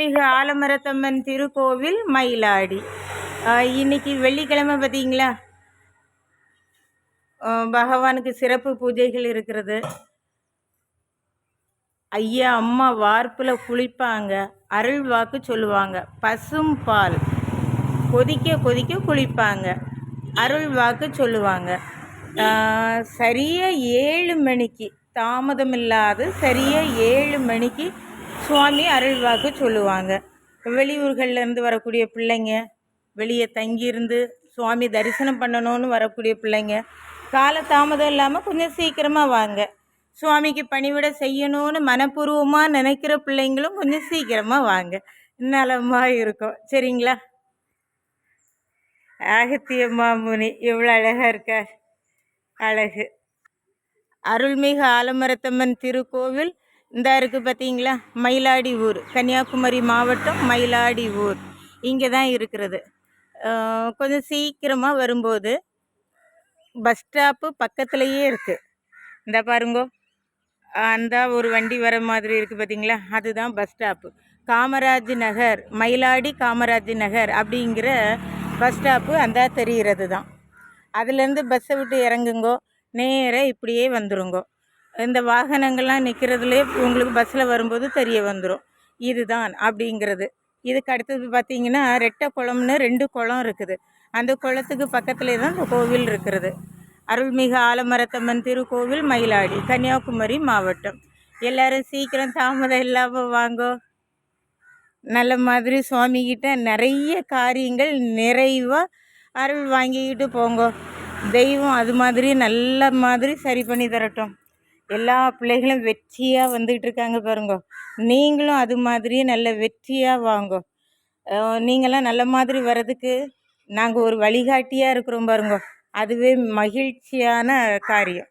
மிகு ஆலமரத்தம்மன் திருக்கோவில் மயிலாடி. இன்னைக்கு வெள்ளிக்கிழமை பார்த்தீங்களா? பகவானுக்கு சிறப்பு பூஜைகள் இருக்கிறது. ஐயா அம்மா வார்ப்பில் குளிப்பாங்க. அருள் வாக்கு சொல்லுவாங்க. பசும் பால். கொதிக்க கொதிக்க குளிப்பாங்க. அருள் வாக்கு சொல்லுவாங்க. சரியாக சரியா ஏழு மணிக்கு தாமதம் இல்லாது சரியாக ஏழு மணிக்கு சுவாமி அருள்வாக்கு சொல்லுவாங்க. வெளியூர்கள்லேருந்து வரக்கூடிய பிள்ளைங்க வெளியே தங்கியிருந்து சுவாமி தரிசனம் பண்ணணும்னு வரக்கூடிய பிள்ளைங்க கால தாமதம் இல்லாமல் கொஞ்சம் சீக்கிரமாக வாங்க. சுவாமிக்கு பணிவிட செய்யணும்னு மனப்பூர்வமாக நினைக்கிற பிள்ளைங்களும் கொஞ்சம் சீக்கிரமாக வாங்க. நலமாக இருக்கும். சரிங்களா? அகத்திய மாமுனி எவ்வளோ அழகாக இருக்கார். அழகு. அருள்மிகு ஆலமரத்தம்மன் திருக்கோவில் இந்த இருக்குது பார்த்தீங்களா மயிலாடி ஊர் கன்னியாகுமரி மாவட்டம் மயிலாடி ஊர் இங்கே தான் இருக்கிறது. கொஞ்சம் சீக்கிரமாக வரும்போது பஸ் ஸ்டாப்பு பக்கத்துலேயே இருக்குது இந்த பாருங்கோ. அந்த ஒரு வண்டி வர மாதிரி இருக்குது பார்த்தீங்களா அதுதான் பஸ் ஸ்டாப்பு காமராஜ் நகர் மயிலாடி காமராஜ் நகர் அப்படிங்கிற பஸ் ஸ்டாப்பு அந்த தெரிகிறது தான் அதுலேருந்து பஸ்ஸை விட்டு இறங்குங்கோ. நேராக இப்படியே வந்துருங்கோ. இந்த வாகனங்கள்லாம் நிற்கிறதுலே உங்களுக்கு பஸ்ஸில் வரும்போது தெரிய வந்துடும் இதுதான் அப்படிங்கிறது. இதுக்கு அடுத்தது பார்த்தீங்கன்னா ரெட்டை குளம்னு ரெண்டு குளம் இருக்குது. அந்த குளத்துக்கு பக்கத்துலேயே தான் இந்த கோவில் இருக்கிறது. அருள்மிகு ஆலமரத்தம்மன் திருக்கோவில் மயிலாடி கன்னியாகுமரி மாவட்டம். எல்லாரும் சீக்கிரம் தாமதம் இல்லாமல் வாங்கோ. நல்ல மாதிரி சுவாமிகிட்ட நிறைய காரியங்கள் நிறைவாக அருள் வாங்கிக்கிட்டு போங்கோ. தெய்வம் அது மாதிரி நல்ல மாதிரி சரி பண்ணி தரட்டும். எல்லா பிள்ளைகளும் வெற்றியாக வந்துக்கிட்டு இருக்காங்க பாருங்கோ. நீங்களும் அது மாதிரி நல்ல வெற்றியாக வாங்கோ. நீங்களாம் நல்ல மாதிரி வர்றதுக்கு நாங்கள் ஒரு வழிகாட்டியாக இருக்கிறோம் பாருங்கோ. அதுவே மகிழ்ச்சியான காரியம்.